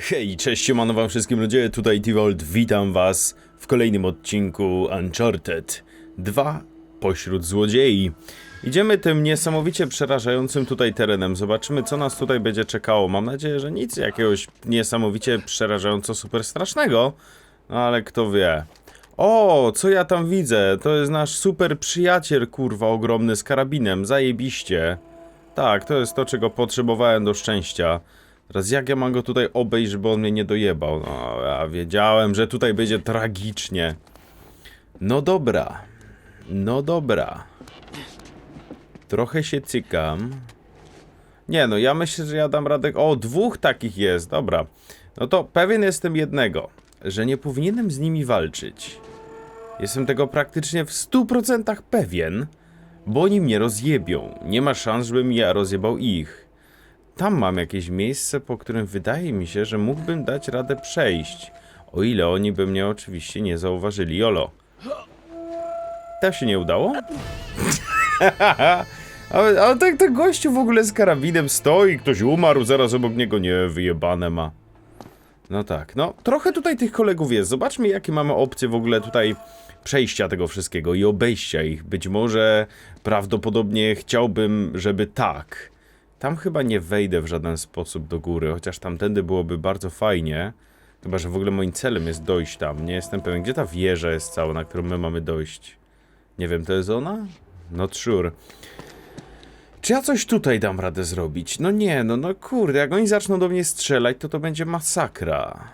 Hej, cześć, siemano wam wszystkim ludzie, tutaj T-Volt, witam was w kolejnym odcinku Uncharted 2 pośród złodziei. Idziemy tym niesamowicie przerażającym tutaj terenem, zobaczymy co nas tutaj będzie czekało. Mam nadzieję, że nic jakiegoś niesamowicie przerażająco super strasznego, no ale kto wie. O, co ja tam widzę? To jest nasz super przyjaciel, kurwa, ogromny z karabinem, zajebiście. Tak, to jest to, czego potrzebowałem do szczęścia. Teraz jak ja mam go tutaj obejść, żeby on mnie nie dojebał? No, ja wiedziałem, że tutaj będzie tragicznie. No dobra. No dobra. Trochę się cykam. Nie no, ja myślę, że ja dam radę... O, dwóch takich jest, dobra. No to pewien jestem jednego, że nie powinienem z nimi walczyć. Jestem tego praktycznie w 100% pewien, bo oni mnie rozjebią. Nie ma szans, żebym ja rozjebał ich. Tam mam jakieś miejsce, po którym wydaje mi się, że mógłbym dać radę przejść. O ile oni by mnie oczywiście nie zauważyli. Jolo. To się nie udało? ale, ale tak to gościu w ogóle z karabinem stoi, ktoś umarł, zaraz obok niego nie wyjebane ma. No tak, no trochę tutaj tych kolegów jest. Zobaczmy jakie mamy opcje w ogóle tutaj przejścia tego wszystkiego i obejścia ich. Być może prawdopodobnie chciałbym, żeby tak. Tam chyba nie wejdę w żaden sposób do góry, chociaż tamtędy byłoby bardzo fajnie. Chyba, że w ogóle moim celem jest dojść tam. Nie jestem pewien, gdzie ta wieża jest cała, na którą my mamy dojść. Nie wiem, to jest ona? Not sure. Czy ja coś tutaj dam radę zrobić? No nie, no, no kurde, jak oni zaczną do mnie strzelać, to to będzie masakra.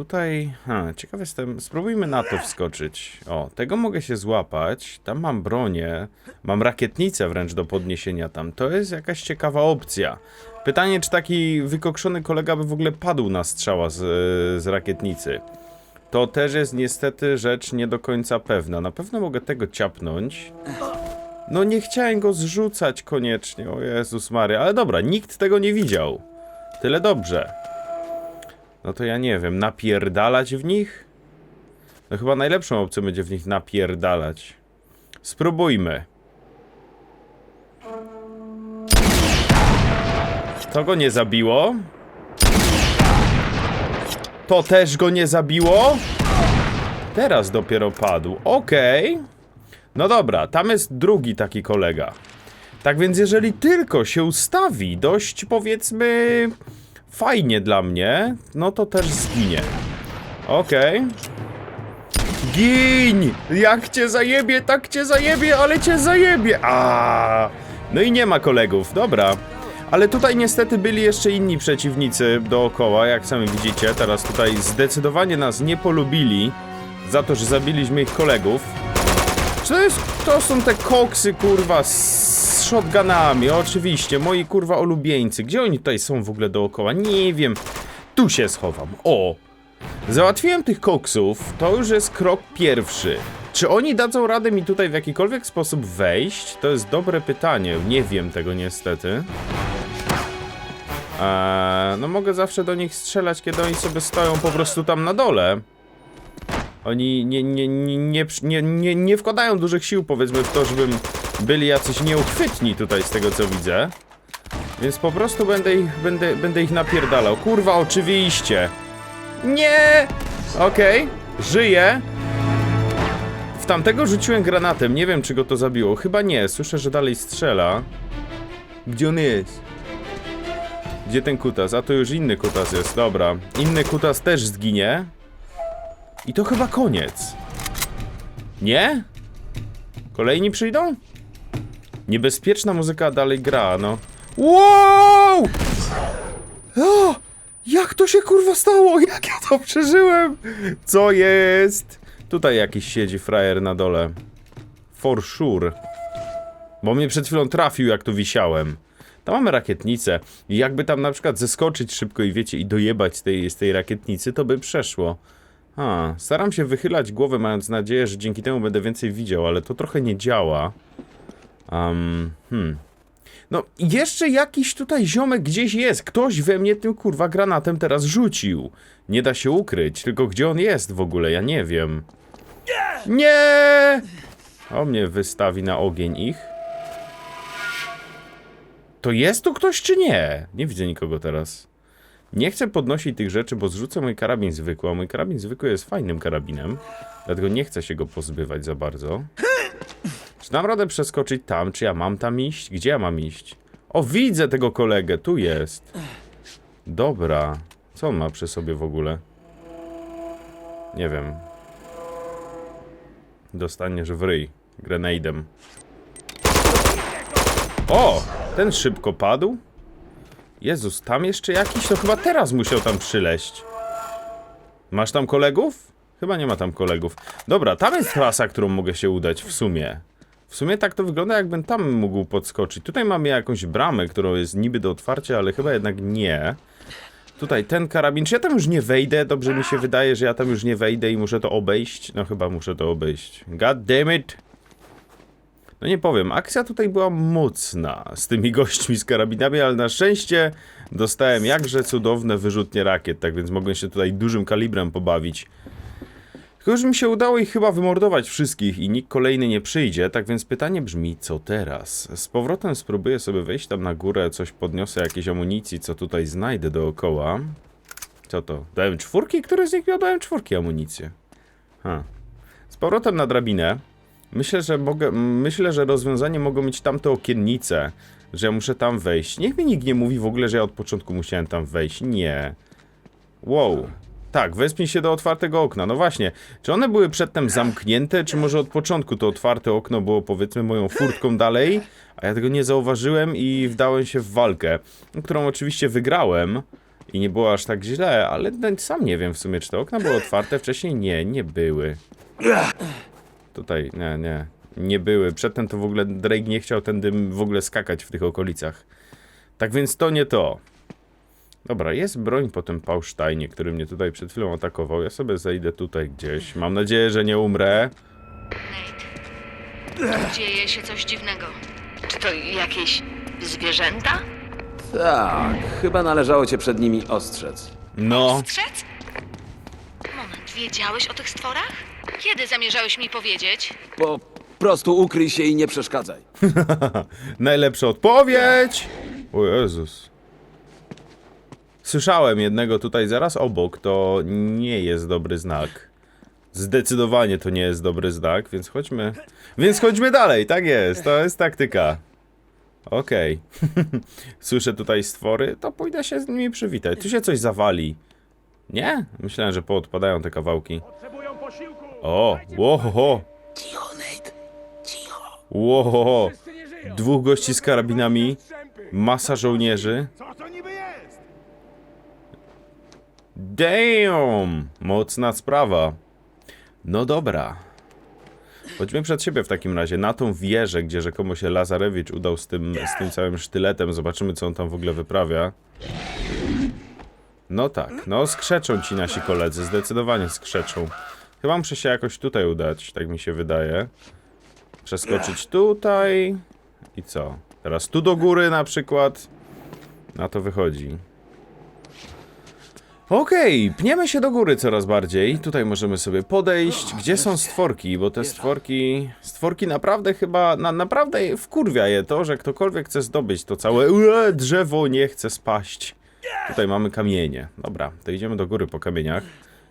Tutaj, ha, ciekaw jestem, spróbujmy na to wskoczyć. O, tego mogę się złapać, tam mam bronię, mam rakietnicę wręcz do podniesienia tam, to jest jakaś ciekawa opcja. Pytanie, czy taki wykokszony kolega by w ogóle padł na strzała z, z rakietnicy. To też jest niestety rzecz nie do końca pewna. Na pewno mogę tego ciapnąć. No nie chciałem go zrzucać koniecznie, o Jezus Maria, ale dobra, nikt tego nie widział. Tyle dobrze. No to ja nie wiem, napierdalać w nich? No chyba najlepszą opcją będzie w nich napierdalać. Spróbujmy. To go nie zabiło. To też go nie zabiło. Teraz dopiero padł. Okej. No dobra, tam jest drugi taki kolega. Tak więc jeżeli tylko się ustawi dość powiedzmy fajnie dla mnie, no to też zginie. Okej. Gin! Jak cię zajebie, tak cię zajebie, ale cię zajebie! A! No i nie ma kolegów, dobra. Ale tutaj niestety byli jeszcze inni przeciwnicy dookoła, jak sami widzicie. Teraz tutaj zdecydowanie nas nie polubili za to, że zabiliśmy ich kolegów. Czy to, jest, to są te koksy, kurwa, z shotgunami? Oczywiście, moi kurwa ulubieńcy. Gdzie oni tutaj są w ogóle dookoła? Nie wiem. Tu się schowam. O! Załatwiłem tych koksów, to już jest krok pierwszy. Czy oni dadzą radę mi tutaj w jakikolwiek sposób wejść? To jest dobre pytanie. Nie wiem tego niestety. Eee, no mogę zawsze do nich strzelać, kiedy oni sobie stoją po prostu tam na dole. Oni nie, nie, nie, nie, nie, nie, nie wkładają dużych sił, powiedzmy, w to, żebym byli jacyś nieuchwytni tutaj, z tego co widzę. Więc po prostu będę ich, będę, będę ich napierdalał. Kurwa, oczywiście. Nie! Okej, żyję. W tamtego rzuciłem granatem, nie wiem czy go to zabiło. Chyba nie, słyszę, że dalej strzela. Gdzie on jest? Gdzie ten kutas? A to już inny kutas jest, dobra. Inny kutas też zginie. I to chyba koniec. Nie? Kolejni przyjdą? Niebezpieczna muzyka dalej gra, no. Wow! O! Jak to się kurwa stało? Jak ja to przeżyłem? Co jest? Tutaj jakiś siedzi frajer na dole. For sure. Bo mnie przed chwilą trafił, jak tu wisiałem. Tam mamy rakietnicę. I jakby tam na przykład zeskoczyć szybko i wiecie, i dojebać z tej, z tej rakietnicy, to by przeszło. A, staram się wychylać głowę, mając nadzieję, że dzięki temu będę więcej widział, ale to trochę nie działa. Um, hmm. No, jeszcze jakiś tutaj ziomek gdzieś jest. Ktoś we mnie tym kurwa granatem teraz rzucił. Nie da się ukryć, tylko gdzie on jest w ogóle, ja nie wiem. Nie! O mnie wystawi na ogień ich. To jest tu ktoś czy nie? Nie widzę nikogo teraz. Nie chcę podnosić tych rzeczy, bo zrzucę mój karabin zwykły, a mój karabin zwykły jest fajnym karabinem. Dlatego nie chcę się go pozbywać za bardzo. Czy dam radę przeskoczyć tam? Czy ja mam tam iść? Gdzie ja mam iść? O, widzę tego kolegę, tu jest. Dobra. Co on ma przy sobie w ogóle? Nie wiem. Dostaniesz w ryj. Grenadem. O! Ten szybko padł? Jezus, tam jeszcze jakiś? To chyba teraz musiał tam przyleść. Masz tam kolegów? Chyba nie ma tam kolegów. Dobra, tam jest trasa, którą mogę się udać w sumie. W sumie tak to wygląda, jakbym tam mógł podskoczyć. Tutaj mamy jakąś bramę, którą jest niby do otwarcia, ale chyba jednak nie. Tutaj ten karabin. Czy ja tam już nie wejdę? Dobrze mi się wydaje, że ja tam już nie wejdę i muszę to obejść. No chyba muszę to obejść. God damn it! No nie powiem, akcja tutaj była mocna z tymi gośćmi z karabinami, ale na szczęście dostałem jakże cudowne wyrzutnie rakiet, tak więc mogłem się tutaj dużym kalibrem pobawić. Tylko już mi się udało ich chyba wymordować wszystkich i nikt kolejny nie przyjdzie, tak więc pytanie brzmi, co teraz? Z powrotem spróbuję sobie wejść tam na górę, coś podniosę, jakieś amunicji, co tutaj znajdę dookoła. Co to? Dałem czwórki? Który z nich miał dałem czwórki amunicję? Ha. Z powrotem na drabinę. Myślę, że mogę, myślę, że rozwiązanie mogą mieć tamte okiennice, że ja muszę tam wejść. Niech mi nikt nie mówi w ogóle, że ja od początku musiałem tam wejść. Nie. Wow. Tak, wespnij się do otwartego okna. No właśnie, czy one były przedtem zamknięte, czy może od początku to otwarte okno było powiedzmy moją furtką dalej, a ja tego nie zauważyłem i wdałem się w walkę, którą oczywiście wygrałem i nie było aż tak źle, ale no, sam nie wiem w sumie, czy te okna były otwarte wcześniej. Nie, nie były. Tutaj, nie, nie. Nie były. Przedtem to w ogóle Drake nie chciał tędy w ogóle skakać w tych okolicach. Tak więc to nie to. Dobra, jest broń po tym Paulsteinie, który mnie tutaj przed chwilą atakował. Ja sobie zejdę tutaj gdzieś. Mam nadzieję, że nie umrę. Nate. Dzieje się coś dziwnego. Czy to jakieś zwierzęta? Tak, chyba należało cię przed nimi ostrzec. No, Strzec? Moment, wiedziałeś o tych stworach? Kiedy zamierzałeś mi powiedzieć? Po prostu ukryj się i nie przeszkadzaj. najlepsza odpowiedź! O Jezus. Słyszałem jednego tutaj zaraz obok, to nie jest dobry znak. Zdecydowanie to nie jest dobry znak, więc chodźmy. Więc chodźmy dalej, tak jest, to jest taktyka. Okej. Słyszę tutaj stwory, to pójdę się z nimi przywitać. Tu się coś zawali. Nie? Myślałem, że poodpadają te kawałki. O, łohoho. Cicho, Nate. Cicho. Łohoho. Dwóch gości z karabinami, masa żołnierzy. Co to niby jest? Damn! Mocna sprawa. No dobra. Chodźmy przed siebie w takim razie, na tą wieżę, gdzie rzekomo się Lazarewicz udał z tym, z tym całym sztyletem. Zobaczymy, co on tam w ogóle wyprawia. No tak, no skrzeczą ci nasi koledzy, zdecydowanie skrzeczą. Chyba muszę się jakoś tutaj udać, tak mi się wydaje. Przeskoczyć tutaj. I co? Teraz tu do góry na przykład. Na to wychodzi. Okej, pniemy się do góry coraz bardziej. Tutaj możemy sobie podejść. Gdzie są stworki? Bo te stworki... Stworki naprawdę chyba... Na, naprawdę wkurwia je to, że ktokolwiek chce zdobyć to całe ue, drzewo nie chce spaść. Tutaj mamy kamienie. Dobra, to idziemy do góry po kamieniach.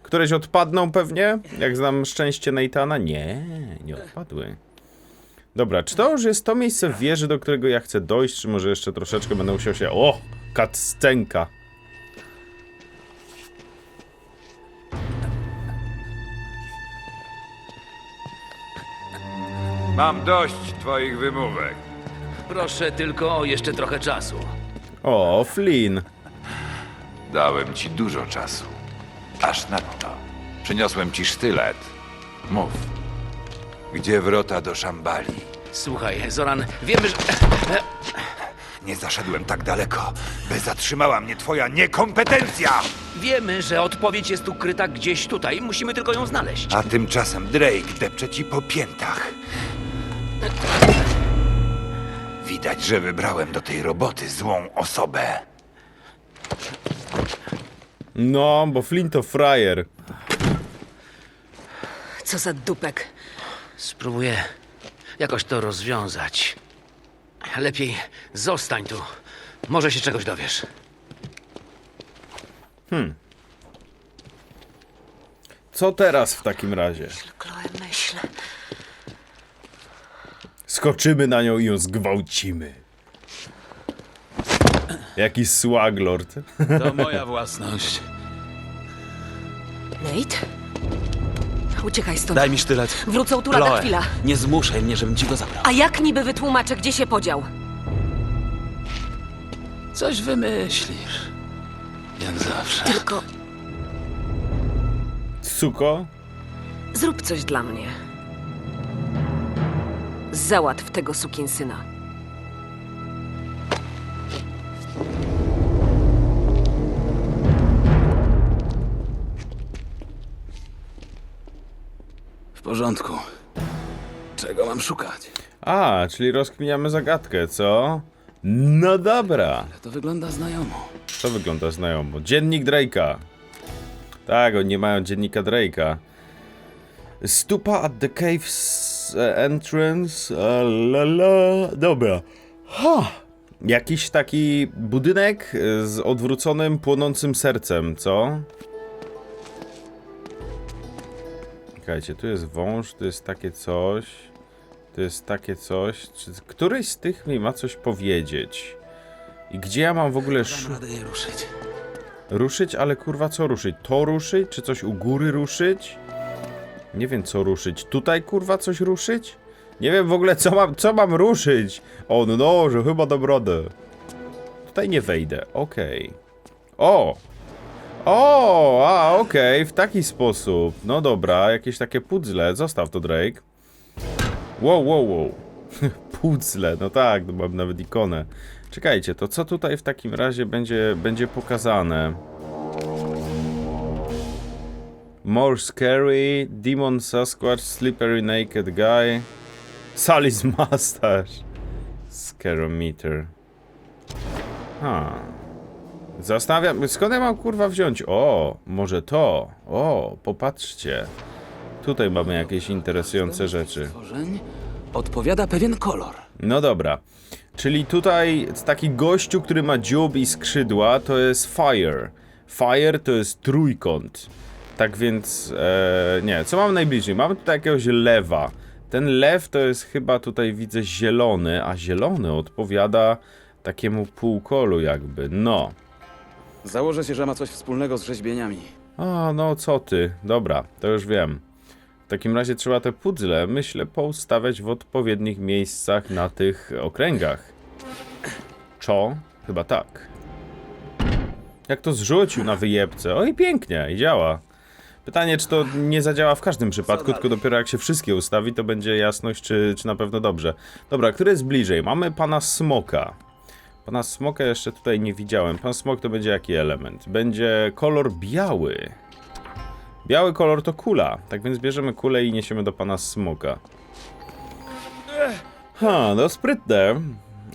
Któreś odpadną pewnie? Jak znam szczęście Neitana? Nie, nie odpadły. Dobra, czy to już jest to miejsce w wieży, do którego ja chcę dojść, czy może jeszcze troszeczkę będę musiał się... O! Kaccenka! Mam dość twoich wymówek. Proszę tylko o jeszcze trochę czasu. O, Flynn. Dałem ci dużo czasu. Aż nadto. Przyniosłem ci sztylet. Mów. Gdzie wrota do Szambali? Słuchaj, Zoran, wiemy, że... Nie zaszedłem tak daleko, by zatrzymała mnie twoja niekompetencja! Wiemy, że odpowiedź jest ukryta gdzieś tutaj. Musimy tylko ją znaleźć. A tymczasem Drake depcze ci po piętach. Widać, że wybrałem do tej roboty złą osobę. No, bo Flynn to frajer. Co za dupek. Spróbuję jakoś to rozwiązać. Lepiej zostań tu. Może się czegoś dowiesz. Co teraz w takim razie? Chloe, myśl. Skoczymy na nią i ją zgwałcimy. Jaki swaglord. To moja własność. Nate? Uciekaj stąd. Daj mi sztylet. Wrócą tu lada Chloe, chwila. nie zmuszaj mnie, żebym ci go zabrał. A jak niby wytłumaczę, gdzie się podział? Coś wymyślisz. Jak zawsze. Tylko Suko? zrób coś dla mnie. Załatw tego sukinsyna. W porządku. Czego mam szukać? A, czyli rozkminiamy zagadkę, co? No dobra. To wygląda znajomo. To wygląda znajomo. Dziennik Drake'a. Tak, oni nie mają dziennika Drake'a. Stupa at the cave's entrance. e, La, la. Dobra. Ha! Jakiś taki budynek e, z odwróconym, płonącym sercem, co? Czekajcie, tu jest wąż, tu jest takie coś. Tu jest takie coś. Czy któryś z tych mi ma coś powiedzieć? I gdzie ja mam w ogóle szukać? Dam radę je ruszyć. Ruszyć, ale kurwa co ruszyć? To ruszyć? Czy coś u góry ruszyć? Nie wiem co ruszyć. Tutaj kurwa coś ruszyć? Nie wiem w ogóle co mam, co mam ruszyć. O no, że chyba dam radę. Tutaj nie wejdę, okej. O! O, a okej, w taki sposób. No dobra, jakieś takie puzzle. Zostaw to Drake. Wow, wow, wow. Puzzle, no tak, no mam nawet ikonę. Czekajcie, to co tutaj w takim razie będzie, będzie pokazane? More scary, demon Sasquatch, slippery naked guy, Sally's mustache, scarometer. Ha. Zastanawiam, skąd ja mam kurwa wziąć? O, może to. O, popatrzcie. Tutaj mamy jakieś interesujące rzeczy. Odpowiada pewien kolor. No dobra. Czyli tutaj taki gościu, który ma dziób i skrzydła, to jest Fire. Fire to jest trójkąt. Tak więc, e, nie, co mam najbliżej? Mamy tutaj jakiegoś lewa. Ten lew to jest chyba tutaj widzę zielony, a zielony odpowiada takiemu półkolu jakby. No. Założę się, że ma coś wspólnego z rzeźbieniami. A, no co ty. Dobra, to już wiem. W takim razie trzeba te puzzle, myślę, poustawiać w odpowiednich miejscach na tych okręgach. Czo? Chyba tak. Jak to zrzucił na wyjebce. Oj, pięknie, i działa. Pytanie, czy to nie zadziała w każdym przypadku, tylko dopiero jak się wszystkie ustawi, to będzie jasność, czy, czy na pewno dobrze. Dobra, który jest bliżej? Mamy pana Smoka. Pana Smoka jeszcze tutaj nie widziałem. Pan Smok to będzie jaki element? Będzie kolor biały. Biały kolor to kula, tak więc bierzemy kulę i niesiemy do pana Smoka. Ha, no sprytne,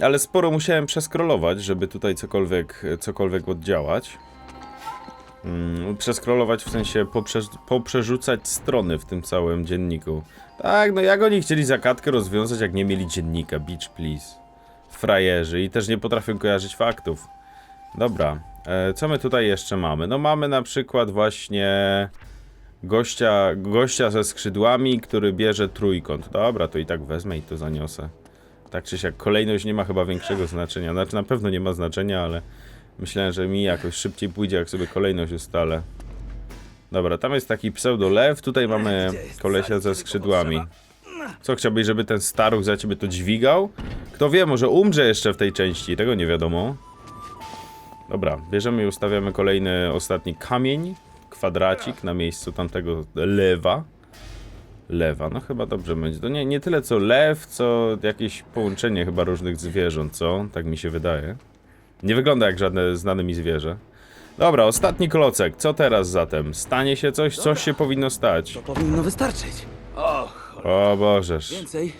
ale sporo musiałem przeskrolować, żeby tutaj cokolwiek, cokolwiek oddziałać. Mm, przeskrolować w sensie poprze, poprzerzucać strony w tym całym dzienniku. Tak, no jak oni chcieli zagadkę rozwiązać, jak nie mieli dziennika, bitch please. Frajerzy i też nie potrafią kojarzyć faktów. Dobra, e, co my tutaj jeszcze mamy? No mamy na przykład właśnie gościa, gościa ze skrzydłami, który bierze trójkąt. Dobra, to i tak wezmę i to zaniosę. Tak czy siak, kolejność nie ma chyba większego znaczenia. Znaczy na pewno nie ma znaczenia, ale myślałem, że mi jakoś szybciej pójdzie, jak sobie kolejność ustalę. Dobra, tam jest taki pseudo lew, tutaj mamy kolesia ze skrzydłami. Co, chciałbyś, żeby ten staruch za ciebie to dźwigał? Kto wie, może umrze jeszcze w tej części, tego nie wiadomo. Dobra, bierzemy i ustawiamy kolejny, ostatni kamień, kwadracik na miejscu tamtego lewa. Lewa, no chyba dobrze będzie. To nie, nie tyle co lew, co jakieś połączenie chyba różnych zwierząt, co? Tak mi się wydaje. Nie wygląda jak żadne znane mi zwierzę. Dobra, ostatni klocek. Co teraz zatem? Stanie się coś? Coś się powinno stać. To powinno wystarczyć. Och, O Bożeż. więcej.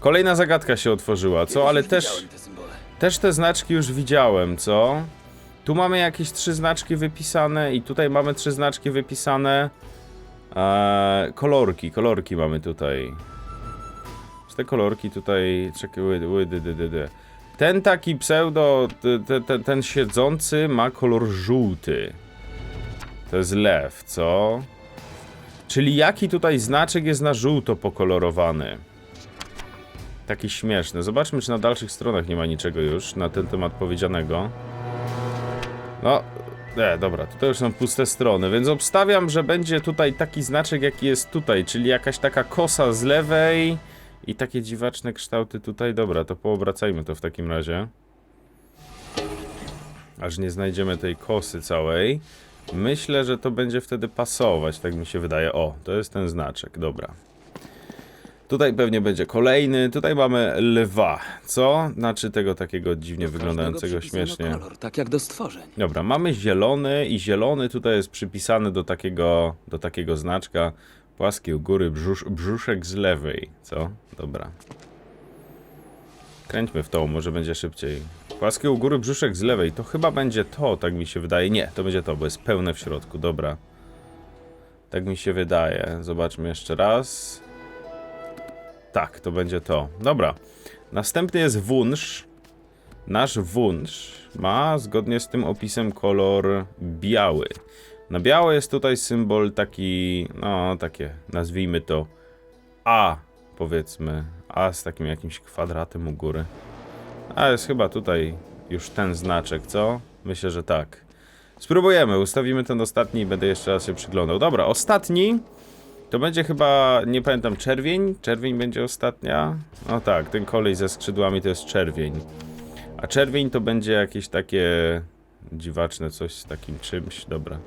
Kolejna zagadka się otworzyła, co? Ale Już też... widziałem te symbole. Też te znaczki już widziałem, co? Tu mamy jakieś trzy znaczki wypisane i tutaj mamy trzy znaczki wypisane. Eee, kolorki, kolorki mamy tutaj. Czy te kolorki tutaj... Czekaj, ły, ły, dy, dy, dy, dy. Ten taki pseudo, te- te- te- ten siedzący ma kolor żółty. To jest lew, co? Czyli jaki tutaj znaczek jest na żółto pokolorowany? Taki śmieszny. Zobaczmy, czy na dalszych stronach nie ma niczego już na ten temat powiedzianego. No, e, dobra, tutaj już są puste strony, więc obstawiam, że będzie tutaj taki znaczek, jaki jest tutaj, czyli jakaś taka kosa z lewej i takie dziwaczne kształty tutaj. Dobra, to poobracajmy to w takim razie. Aż nie znajdziemy tej kosy całej. Myślę, że to będzie wtedy pasować, tak mi się wydaje. O, to jest ten znaczek, dobra. Tutaj pewnie będzie kolejny. Tutaj mamy lwa. Co? Znaczy tego takiego dziwnie wyglądającego śmiesznie. Kolor, tak jak do stworzeń. Dobra, mamy zielony i zielony tutaj jest przypisany do takiego, do takiego znaczka. Płaskie u góry, brzusz, brzuszek z lewej. Co? Dobra. Kręćmy w to, może będzie szybciej. Płaskie u góry, brzuszek z lewej. To chyba będzie to, tak mi się wydaje. Nie, to będzie to, bo jest pełne w środku. Dobra. Tak mi się wydaje. Zobaczmy jeszcze raz. Tak, to będzie to. Dobra. Następny jest wunsz. Nasz wunsz ma zgodnie z tym opisem kolor biały. Na biało jest tutaj symbol taki, no takie, nazwijmy to A, powiedzmy. A z takim jakimś kwadratem u góry. A jest chyba tutaj już ten znaczek, co? Myślę, że tak. Spróbujemy, ustawimy ten ostatni i będę jeszcze raz się przyglądał. Dobra, ostatni to będzie chyba, nie pamiętam, czerwień? Czerwień będzie ostatnia? No tak, ten kolej ze skrzydłami to jest czerwień. A czerwień to będzie jakieś takie dziwaczne coś z takim czymś, dobra.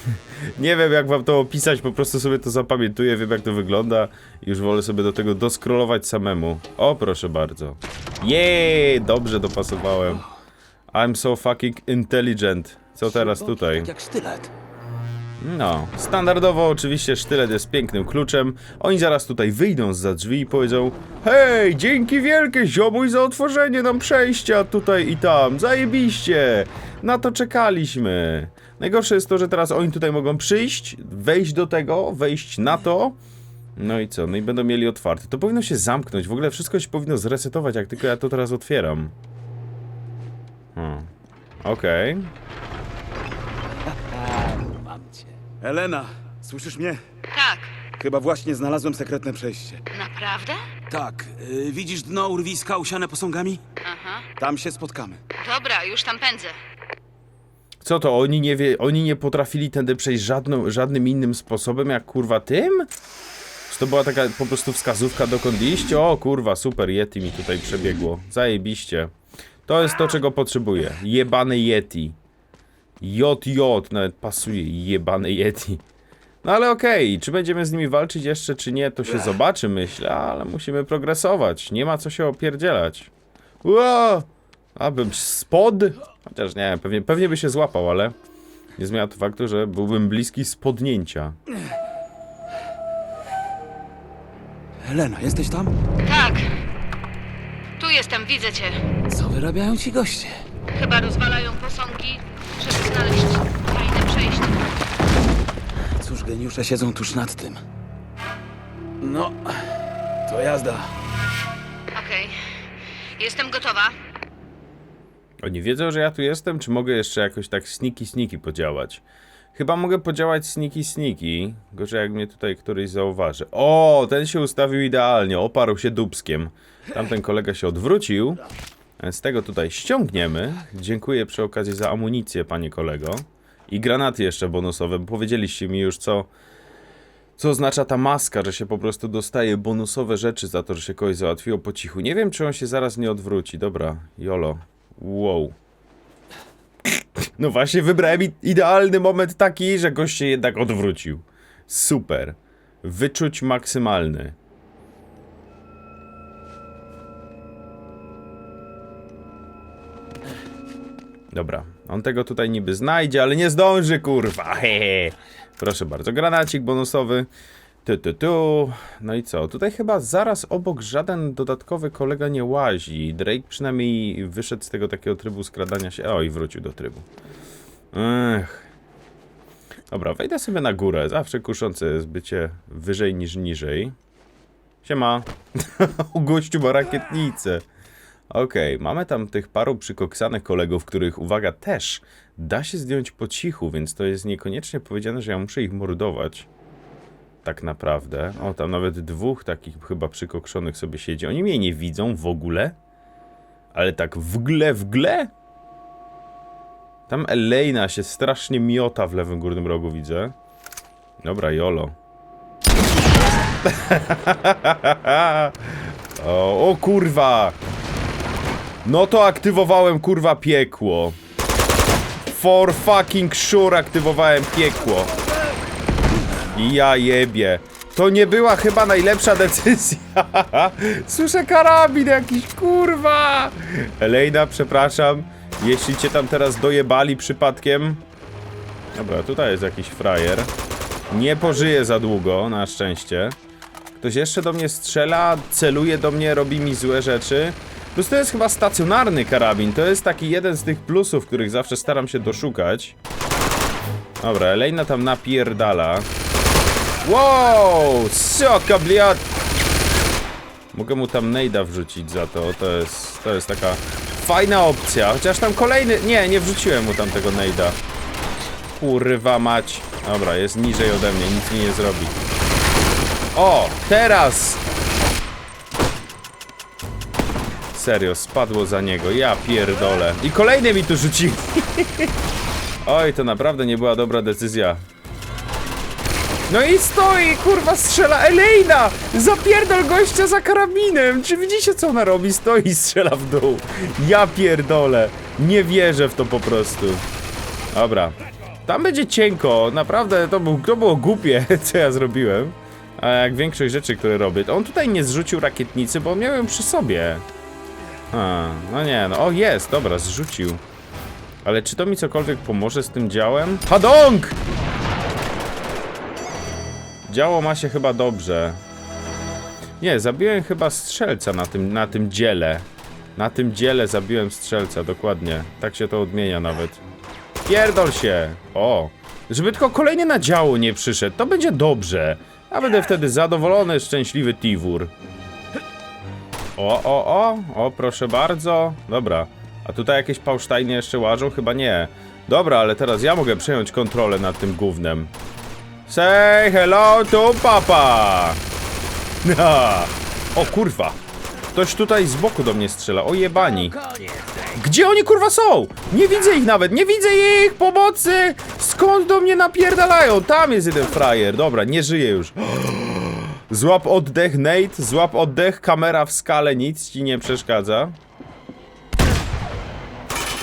Nie wiem jak wam to opisać, po prostu sobie to zapamiętuję, wiem jak to wygląda i już wolę sobie do tego doskrolować samemu. O, proszę bardzo. Jej, dobrze dopasowałem. I'm so fucking intelligent. Co teraz tutaj? Tak jak sztylet. No, standardowo oczywiście sztylet jest pięknym kluczem. Oni zaraz tutaj wyjdą za drzwi i powiedzą Hej, dzięki wielkie ziomuj za otworzenie nam przejścia tutaj i tam, zajebiście! Na to czekaliśmy. Najgorsze jest to, że teraz oni tutaj mogą przyjść, wejść do tego, wejść na to. No i co? No i będą mieli otwarte. To powinno się zamknąć, w ogóle wszystko się powinno zresetować, jak tylko ja to teraz otwieram. Hmm. Okej. Mam cię. Elena, słyszysz mnie? Tak, Chyba właśnie znalazłem sekretne przejście. naprawdę? Tak, y, widzisz dno urwiska usiane posągami? Aha. Tam się spotkamy. Dobra, już tam pędzę. Co to, oni nie wie, oni nie potrafili tędy przejść żadną, żadnym innym sposobem jak kurwa tym? Czy to była taka po prostu wskazówka dokąd iść? O kurwa, super, Yeti mi tutaj przebiegło. Zajebiście. To jest to, czego potrzebuję. Jebany Yeti. JJ, nawet pasuje, jebany Yeti. No ale okej, czy będziemy z nimi walczyć jeszcze, czy nie, to się zobaczy, myślę, ale musimy progresować. Nie ma co się opierdzielać. Ło! Abym spod? Chociaż nie, pewnie, pewnie by się złapał, ale nie zmienia to faktu, że byłbym bliski spodnięcia. Elena, jesteś tam? Tak. Tu jestem, widzę cię. Co wyrabiają ci goście? Chyba rozwalają posągi, żeby znaleźć fajne przejście. Cóż, geniusze siedzą tuż nad tym. No, to jazda. Okej. Jestem gotowa. Oni wiedzą, że ja tu jestem, czy mogę jeszcze jakoś tak sneaky sneaky podziałać? Chyba mogę podziałać sneaky sneaky, gorzej jak mnie tutaj któryś zauważy. O, ten się ustawił idealnie, oparł się dubskiem. Tamten kolega się odwrócił. Z tego tutaj ściągniemy. Dziękuję przy okazji za amunicję, panie kolego. I granaty jeszcze bonusowe, bo powiedzieliście mi już co... Co oznacza ta maska, że się po prostu dostaje bonusowe rzeczy za to, że się kogoś załatwiło po cichu. Nie wiem, czy on się zaraz nie odwróci. Dobra, jolo. Wow. No właśnie, wybrałem idealny moment taki, że gość się jednak odwrócił. Super. Wyczuć maksymalny. Dobra, on tego tutaj niby znajdzie, ale nie zdąży, kurwa. Hehe. Proszę bardzo, granacik bonusowy. Tu, tu, tu. No i co? Tutaj chyba zaraz obok żaden dodatkowy kolega nie łazi. Drake przynajmniej wyszedł z tego takiego trybu skradania się. O, i wrócił do trybu. Ech. Dobra, wejdę sobie na górę. Zawsze kuszące jest bycie wyżej niż niżej. Siema. U gościu ma rakietnicę. Okej, mamy tam tych paru przykoksanych kolegów, których, uwaga, też da się zdjąć po cichu, więc to jest niekoniecznie powiedziane, że ja muszę ich mordować. Tak naprawdę. O, tam nawet dwóch takich chyba przykokszonych sobie siedzi. Oni mnie nie widzą w ogóle. Ale tak w gle, w gle? Tam Elena się strasznie miota w lewym górnym rogu, widzę. Dobra, jolo. o, o kurwa! No to aktywowałem kurwa piekło. For fucking sure aktywowałem piekło. Ja jebie. To nie była chyba najlepsza decyzja. Słyszę karabin jakiś, kurwa. Elejna, przepraszam. Jeśli cię tam teraz dojebali przypadkiem. Dobra, tutaj jest jakiś frajer. Nie pożyje za długo, na szczęście. Ktoś jeszcze do mnie strzela, celuje do mnie, robi mi złe rzeczy. Plus to jest chyba stacjonarny karabin. To jest taki jeden z tych plusów, których zawsze staram się doszukać. Dobra, Elejna tam napierdala. Wow! Soka, bliad! Mogę mu tam nejda wrzucić za to. To jest, to jest taka fajna opcja. Chociaż tam kolejny... Nie, nie wrzuciłem mu tam tego nejda. Kurwa mać. Dobra, jest niżej ode mnie, nic mi nie zrobi. O, teraz! Serio, spadło za niego, ja pierdolę. I kolejny mi tu rzucili. Oj, to naprawdę nie była dobra decyzja. No i stoi, kurwa, strzela Elejna! Zapierdol gościa za karabinem! Czy widzicie, co ona robi? Stoi i strzela w dół. Ja pierdolę. Nie wierzę w to po prostu. Dobra. Tam będzie cienko, naprawdę to, był, to było głupie, co ja zrobiłem. A jak większość rzeczy, które robię. To on tutaj nie zrzucił rakietnicy, bo miał ją przy sobie. A, no nie, no o jest, dobra, zrzucił. Ale czy to mi cokolwiek pomoże z tym działem? Hadong! Działo ma się chyba dobrze. Nie, zabiłem chyba strzelca na tym, na tym dziele. Na tym dziele zabiłem strzelca, dokładnie. Tak się to odmienia nawet. Pierdol się! O! Żeby tylko kolejny na działo nie przyszedł, to będzie dobrze. A będę wtedy zadowolony, szczęśliwy Tiwur. O, o, o, o, proszę bardzo. Dobra. A tutaj jakieś pałsztajny jeszcze łażą? Chyba nie. Dobra, ale teraz ja mogę przejąć kontrolę nad tym gównem. Say hello to papa! Ha. O kurwa! Ktoś tutaj z boku do mnie strzela. O jebani. Gdzie oni kurwa są? Nie widzę ich nawet, nie widzę ich! Pomocy! Skąd do mnie napierdalają? Tam jest jeden frajer. Dobra, nie żyje już. Złap oddech, Nate, złap oddech, kamera w skale, nic ci nie przeszkadza.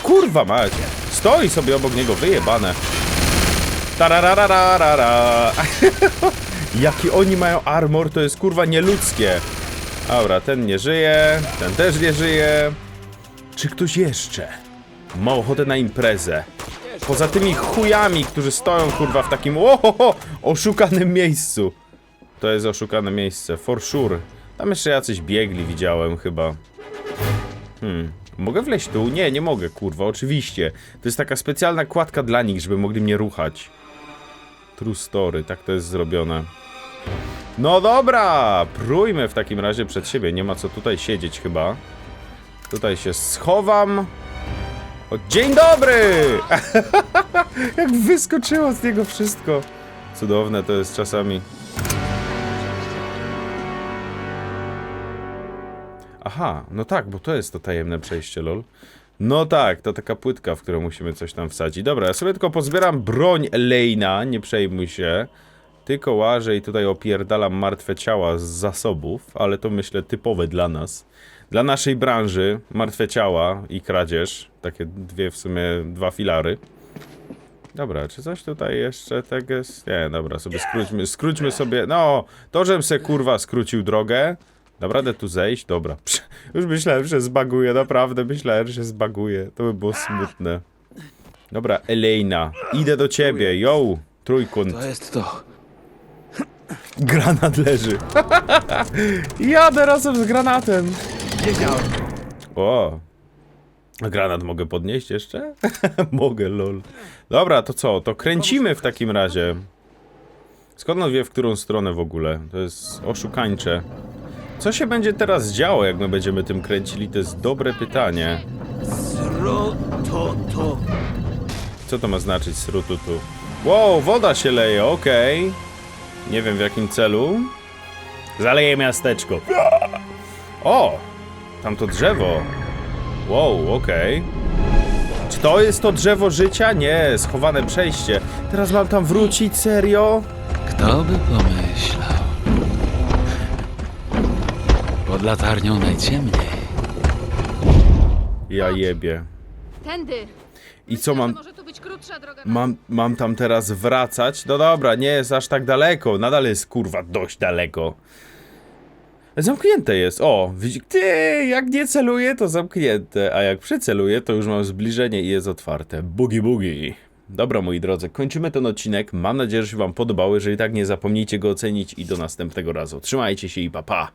Kurwa mać, stoi sobie obok niego, wyjebane. Tararararara. Jaki oni mają armor, to jest kurwa nieludzkie. Dobra, ten nie żyje, ten też nie żyje. Czy ktoś jeszcze ma ochotę na imprezę? Poza tymi chujami, którzy stoją kurwa w takim ohoho, oszukanym miejscu. To jest oszukane miejsce, for sure. Tam jeszcze jacyś biegli widziałem chyba. Hmm. Mogę wleźć tu? Nie, nie mogę, kurwa, oczywiście. To jest taka specjalna kładka dla nich, żeby mogli mnie ruchać. True story, tak to jest zrobione. No dobra, prójmy w takim razie przed siebie. Nie ma co tutaj siedzieć chyba. Tutaj się schowam. O, dzień dobry! Jak wyskoczyło z niego wszystko. Cudowne to jest czasami. Aha, no tak, bo to jest to tajemne przejście, lol. No tak, to taka płytka, w którą musimy coś tam wsadzić. Dobra, ja sobie tylko pozbieram broń Lejna, nie przejmuj się. Tylko łażę i tutaj opierdalam martwe ciała z zasobów, ale to myślę typowe dla nas. Dla naszej branży, martwe ciała i kradzież. Takie dwie w sumie, dwa filary. Dobra, czy coś tutaj jeszcze tak jest? Nie, dobra, sobie skróćmy, skróćmy sobie, no, to żebym se kurwa skrócił drogę. Naprawdę tu zejść? Dobra. Już myślałem, że zbaguję, naprawdę myślałem, że zbaguję. To by było smutne. Dobra, Elejna, idę do ciebie, yo, trójkąt. To jest to. Granat leży. Jadę razem z granatem. O. A granat mogę podnieść jeszcze? mogę, lol. Dobra, to co? To kręcimy w takim razie. Skąd on wie, w którą stronę w ogóle? To jest oszukańcze. Co się będzie teraz działo, jak my będziemy tym kręcili? To jest dobre pytanie. Zro... to... to... Co to ma znaczyć srututu? Wow, woda się leje, okej. Nie wiem w jakim celu. Zaleje miasteczko. O! Tam to drzewo. Wow, okej. Czy to jest to drzewo życia? Nie, schowane przejście. Teraz mam tam wrócić, serio? Kto by pomyślał? Pod latarnią najciemniej. Ja jebie. Tędy. I co mam... Może tu być krótsza droga. Mam, mam tam teraz wracać? No dobra, nie jest aż tak daleko. Nadal jest kurwa dość daleko. Zamknięte jest. O, widzi... Ty, jak nie celuję, to zamknięte. A jak przyceluję, to już mam zbliżenie i jest otwarte. Bugi bugi. Dobra, moi drodzy, kończymy ten odcinek. Mam nadzieję, że się wam podobało. Jeżeli tak, nie zapomnijcie go ocenić i do następnego razu. Trzymajcie się i pa pa.